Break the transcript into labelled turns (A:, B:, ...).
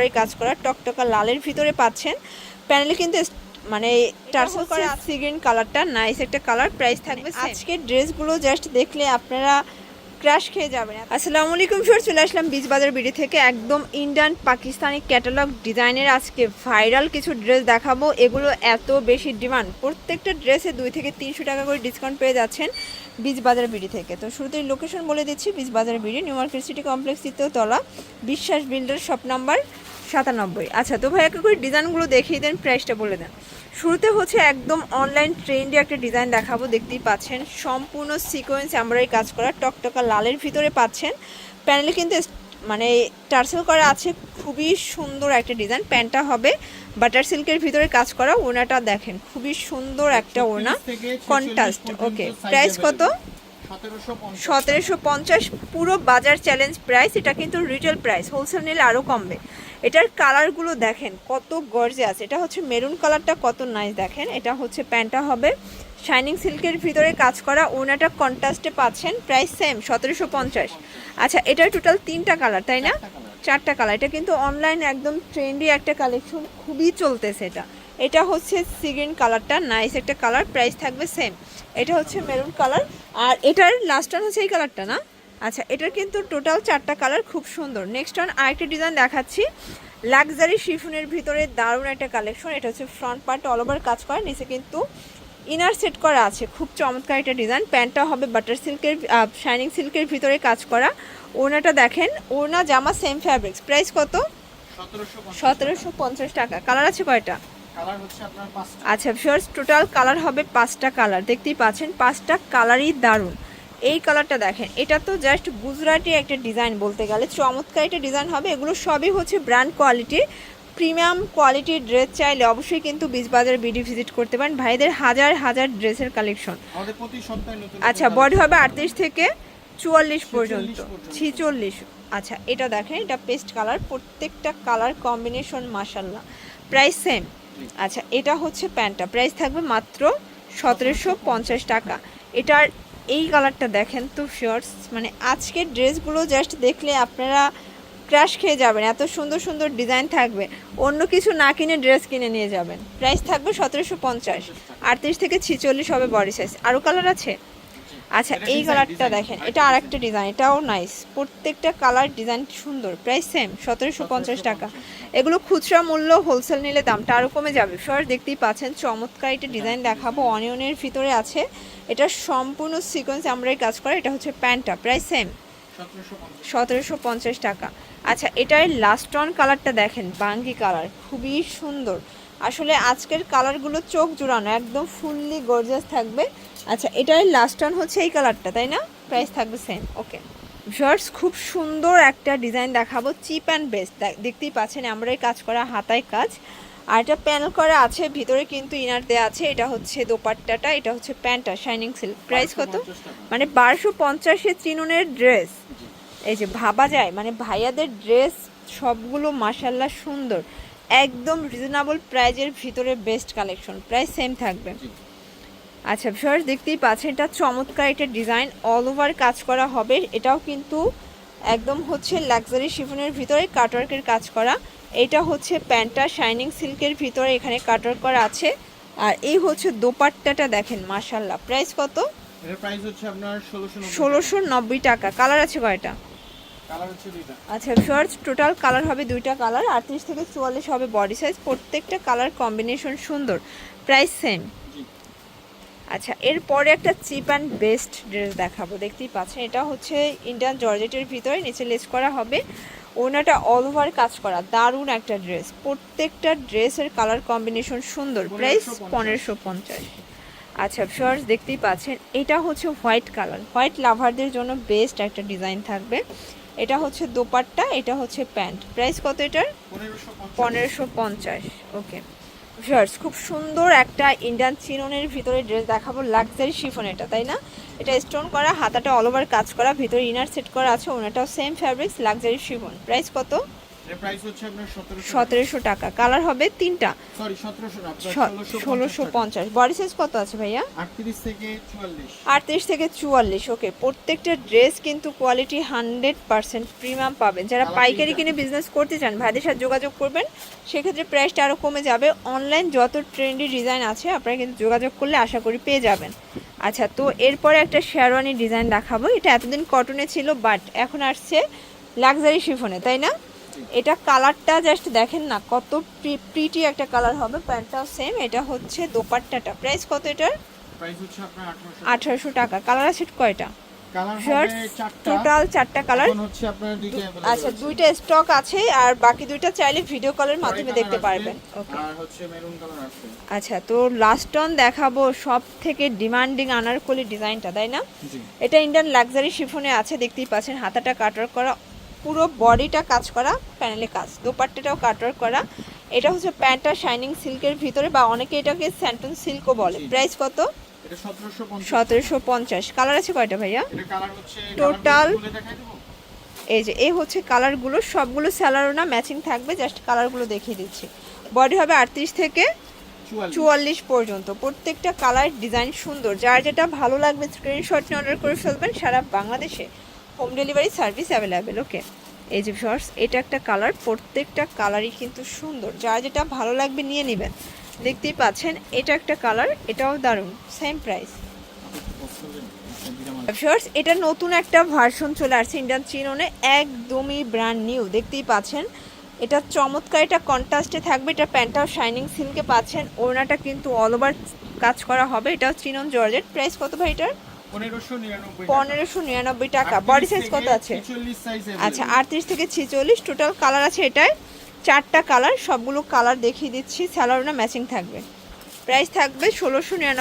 A: আমরাই কাজ করা টকটকা লালের ভিতরে পাচ্ছেন। প্যানেলে কিন্তু মানে টার্সেল করা সি গ্রিন কালারটা নাইস একটা কালার প্রাইস থাকবে আজকের ড্রেসগুলো জাস্ট দেখলে আপনারা ক্রাশ খেয়ে যাবেন। আসসালামু আলাইকুম ফির চলে আসলাম বীজ বাজার বিডি থেকে। একদম ইন্ডিয়ান পাকিস্তানি ক্যাটালগ ডিজাইনের আজকে ভাইরাল কিছু ড্রেস দেখাবো। এগুলো এত বেশি ডিমান্ড প্রত্যেকটা ড্রেসে দুই থেকে তিনশো টাকা করে ডিসকাউন্ট পেয়ে যাচ্ছেন বীজ বাজার বিডি থেকে। তো শুরুতেই লোকেশন বলে দিচ্ছি Beej Bazar BD new market city complex তলা বিশ্বাস বিল্ডার শপ নাম্বার সাতানব্বই। আচ্ছা তো ভাই একটা করে ডিজাইনগুলো দেখিয়ে দেন প্রাইসটা বলে দেন। শুরুতে হচ্ছে একদম অনলাইন ট্রেন্ডে একটা ডিজাইন দেখাবো দেখতেই পাচ্ছেন। সম্পূর্ণ সিকোয়েন্স আমরাই কাজ করা টকটকা লালের ভিতরে পাচ্ছেন। প্যানেলে কিন্তু মানে টার্সেল করা আছে খুবই সুন্দর একটা ডিজাইন প্যান্টটা হবে বাটার সিল্কের ভিতরে কাজ করা ওনাটা দেখেন খুবই সুন্দর একটা ওনা কন্ট্রাস্ট ওকে প্রাইস কত? সতেরোশো পঞ্চাশ। পুরো বাজার চ্যালেঞ্জ প্রাইস এটা কিন্তু রিটেল প্রাইস হোলসেল নিলে আরও কমবে। এটার কালারগুলো দেখেন, কত গর্জে আছে এটা হচ্ছে মেরুন কালারটা কত নাইস দেখেন। এটা হচ্ছে প্যান্টটা হবে। শাইনিং সিল্কের ভিতরে কাজ করা ওনাটা কন্ট্রাস্টে পাচ্ছেন প্রাইস সেম সতেরোশো পঞ্চাশ। আচ্ছা এটার টোটাল তিনটা কালার তাই না? চারটা কালার এটা কিন্তু অনলাইন একদম ট্রেন্ডি একটা কালেকশন খুবই চলতেছে এটা। এটা হচ্ছে সিগ্রিন কালারটা নাইস একটা কালার প্রাইস থাকবে সেম এটা হচ্ছে মেরুন কালার আর এটার লাস্ট হচ্ছে এই কালারটা না? আচ্ছা এটার কিন্তু টোটাল চারটা কালার খুব সুন্দর। নেক্সট ওয়ান আরেকটা ডিজাইন দেখাচ্ছি। লাক্সারি শিফনের ভিতরে দারুণ একটা কালেকশন এটা হচ্ছে ফ্রন্ট পার্ট অল ওভার কাজ করা নিচে কিন্তু ইনার সেট করা আছে। খুব চমৎকার একটা ডিজাইন প্যান্টটা হবে বাটার সিল্কের শাইনিং সিল্কের ভিতরে কাজ করা। ওনাটা দেখেন ওনা জামা সেম ফ্যাব্রিক্স প্রাইস কত? সতেরোশো পঞ্চাশ টাকা। কালার আছে কয়টা? আচ্ছা ফিওর্স টোটাল কালার হবে পাঁচটা কালার দেখতেই পাচ্ছেন পাঁচটা কালারই দারুণ। এই কালারটা দেখেন এটা তো জাস্ট গুজরাটি একটা ডিজাইন বলতে গেলে চমৎকার একটা ডিজাইন হবে এগুলো সবই হচ্ছে ব্র্যান্ড কোয়ালিটির প্রিমিয়াম কোয়ালিটির ড্রেস চাইলে অবশ্যই কিন্তু বীজবাজার বিডি ভিজিট করতে পারেন। ভাইদের হাজার হাজার ড্রেসের কালেকশন আচ্ছা বডি হবে আটত্রিশ থেকে চুয়াল্লিশ পর্যন্ত।
B: পর্যন্ত।
A: ছিচল্লিশ। আচ্ছা এটা দেখেন এটা পেস্ট কালার প্রত্যেকটা কালার কম্বিনেশন মাসাল্লাহ প্রাইস সেম আচ্ছা এটা হচ্ছে প্যান্টটা। প্রাইস থাকবে মাত্র সতেরোশো পঞ্চাশ টাকা। এটার এই কালারটা দেখেন তো শর্টস মানে আজকের ড্রেসগুলো জাস্ট দেখলে আপনারা ক্রাশ খেয়ে যাবেন। এত সুন্দর সুন্দর ডিজাইন থাকবে। অন্য কিছু না কিনে ড্রেস কিনে নিয়ে যাবেন। প্রাইস থাকবে সতেরোশো পঞ্চাশ। আটত্রিশ থেকে ছিচল্লিশ হবে বডি সাইজ আরও কালার আছে? আচ্ছা এই কালারটা দেখেন? এটা আরেকটা ডিজাইন এটাও নাইস প্রত্যেকটা কালার ডিজাইন সুন্দর প্রাইস সেম সতেরোশো পঞ্চাশ টাকা। এগুলো খুচরা মূল্য হোলসেল নিলে দামটা আরও কমে যাবে। সর দেখতেই পাচ্ছেন চমৎকার একটা ডিজাইন দেখাবো। অনিয়নের ভিতরে আছে। এটা সম্পূর্ণ সিকোয়েন্স আমরাই কাজ করা। এটা হচ্ছে প্যান্টটা প্রাইস সেম
B: সতেরোশো পঞ্চাশ।
A: সতেরোশো পঞ্চাশ টাকা। আচ্ছা এটার লাস্ট অন কালারটা দেখেন বাঙ্গি কালার খুবই সুন্দর। আসলে আজকের কালারগুলো চোখ জুড়ানো একদম ফুললি গর্জাস থাকবে। আচ্ছা এটার লাস্ট টান হচ্ছে এই কালারটা তাই না? প্রাইস থাকবে সেম ওকে ভিউয়ার্স খুব সুন্দর একটা ডিজাইন দেখাবো চিপ অ্যান্ড বেস্ট দেখতেই পাচ্ছেন আমরাই কাজ করা হাতায় কাজ। আর এটা প্যানেল করা আছে ভিতরে কিন্তু ইনার দেওয়া আছে এটা হচ্ছে দোপাট্টাটা এটা হচ্ছে প্যান্টটা শাইনিং সিল্ক প্রাইস কত? মানে বারোশো পঞ্চাশে চিনুনের ড্রেস এই যে ভাবা যায় মানে ভাইয়াদের ড্রেস সবগুলো মাসাল্লাহ সুন্দর। একদম রিজনেবল প্রাইজের ভিতরে বেস্ট কালেকশন প্রাইস সেম থাকবে। আচ্ছা ভিউয়ার্স দেখতেই পাচ্ছেন এটা চমৎকার একটা ডিজাইন অল ওভার কাজ করা হবে। এটাও কিন্তু একদম হচ্ছে লাক্সারি শিফনের ভিতরে কাটওয়ার্কের কাজ করা। এটা হচ্ছে প্যান্টটা শাইনিং সিল্কের ভিতরে এখানে কাটওয়ার্ক করা আছে। আর এই হচ্ছে দোপাট্টাটা দেখেন মাসাল্লাহ প্রাইস কত?
B: এটার প্রাইস হচ্ছে আপনার ষোলোশো
A: নব্বই টাকা। কালার আছে কয়টা? আচ্ছা শর্টস টোটাল কালার হবে দুইটা কালার আটত্রিশ থেকে চুয়াল্লিশ হবে বডি সাইজ প্রত্যেকটা কালার কম্বিনেশন সুন্দর প্রাইস সেম আচ্ছা এরপরে একটা চিপ অ্যান্ড বেস্ট ড্রেস দেখাবো দেখতেই পাচ্ছেন এটা হচ্ছে ইন্ডিয়ান জর্জেটের ভিতরে নিচে লেস করা হবে। ওনাটা অল ওভার কাজ করা দারুণ একটা ড্রেস প্রত্যেকটা ড্রেসের কালার কম্বিনেশন সুন্দর প্রাইস পনেরোশো পঞ্চাশ। আচ্ছা শর্টস দেখতেই পাচ্ছেন এটা হচ্ছে হোয়াইট কালার হোয়াইট লাভারদের জন্য বেস্ট একটা ডিজাইন থাকবে। এটা হচ্ছে দোপাট্টা এটা হচ্ছে প্যান্ট। প্রাইস কত এটার?
B: পনেরোশো পঞ্চাশ।
A: ওকে। শার্টস খুব সুন্দর একটা ইন্ডিয়ান চিননের ভিতরে ড্রেস দেখাবো লাক্সারি শিফন এটা তাই না? এটা স্টোন করা হাতাটা অল ওভার কাজ করা ভিতরে ইনার সেট করা আছে ওনাটাও same fabrics luxury chiffon. Price কত?
B: সতেরোশো
A: টাকা। কালার হবে তিনটা। ষোলোশো পঞ্চাশ বডি সাইজ কত আছে ভাইয়া?
B: আটত্রিশ থেকে চুয়াল্লিশ।
A: ওকে প্রত্যেকটা ড্রেস কিন্তু কোয়ালিটি হান্ড্রেড পার্সেন্ট প্রিমিয়াম পাবেন। যারা পাইকারি কিনে বিজনেস করতে চান ভাইদের সাথে যোগাযোগ করবেন। সেক্ষেত্রে প্রাইসটা আরও কমে যাবে। অনলাইন যত ট্রেন্ডি ডিজাইন আছে আপনারা কিন্তু যোগাযোগ করলে আশা করি পেয়ে যাবেন। আচ্ছা তো এরপরে একটা শেরওয়ানি ডিজাইন দেখাবো। এটা এতদিন কটনে ছিল বাট এখন আসছে লাক্সারি শিফনে তাই না? এটা কালারটা জাস্ট দেখেন না কত প্রিটি একটা কালার হবে প্যান্টটাও সেম এটা হচ্ছে দোপাট্টাটা। প্রাইস কত এটার?
B: প্রাইস হচ্ছে আপনার আঠারোশো।
A: টাকা। কালার আছে কয়টা? টোটাল চারটা। কালার আচ্ছা দুইটা স্টক আছে আর বাকি দুইটা চাইলে ভিডিও কলের মাধ্যমে দেখতে পারবেন। ওকে আচ্ছা তো লাস্ট অন দেখাবো সব থেকে ডিমান্ডিং আনারকলি ডিজাইনটা তাই না? এটা ইন্ডিয়ান লাক্সারি শিফনে আছে দেখতেই পাচ্ছেন হাতাটা কাটার করা পুরো বডিটা কাজ করা প্যানেলে কাজ। দোপাট্টাটাও কাটওয়ার্ক করা। এটা হচ্ছে প্যান্টটা শাইনিং সিল্কের ভিতরে বা অনেকে এটাকে স্যান্টন সিল্কও বলে। প্রাইস কত?
B: সতেরোশো পঞ্চাশ।
A: কালার আছে কয়টা ভাইয়া?
B: দেবো?
A: এই যে এই হচ্ছে কালারগুলো সবগুলো স্যালারও না ম্যাচিং থাকবে। জাস্ট কালারগুলো দেখিয়ে দিচ্ছি। বডি হবে আটত্রিশ থেকে
B: চুয়াল্লিশ।
A: চুয়াল্লিশ পর্যন্ত। প্রত্যেকটা কালার ডিজাইন সুন্দর। যার যেটা ভালো লাগবে স্ক্রিনশট নিয়ে অর্ডার করে ফেলবেন। সারা বাংলাদেশে home delivery service available okay এই যে শর্টস এটা একটা কালার প্রত্যেকটা কালারই কিন্তু সুন্দর। যার যেটা ভালো লাগবে নিয়ে নেবেন। দেখতেই পাচ্ছেন, এটা একটা কালার এটাও দারুণ সেম প্রাইস শর্টস এটা নতুন একটা ভার্সন চলে আসছে ইন্ডিয়ান চিননে একদমই ব্র্যান্ড নিউ দেখতেই পাচ্ছেন। এটা চমৎকার, এটা কন্ট্রাস্টে থাকবে, এটা প্যান্টটাও শাইনিং সিল্কে পাচ্ছেন। ওড়নাটা কিন্তু অল ওভার কাজ করা হবে। এটাও চিনন জর্জেট প্রাইস কত ভাই এটার?
B: পনেরোশো নিরানব্বই
A: টাকা। বডি সাইজ কত আছে? আচ্ছা আটত্রিশ থেকে ছেচল্লিশ টোটাল কালার আছে এটায় চারটা কালার সবগুলো কালার দেখিয়ে দিচ্ছি। স্যালারনা ম্যাচিং থাকবে। প্রাইস থাকবে ষোলোশো নিরানব্বই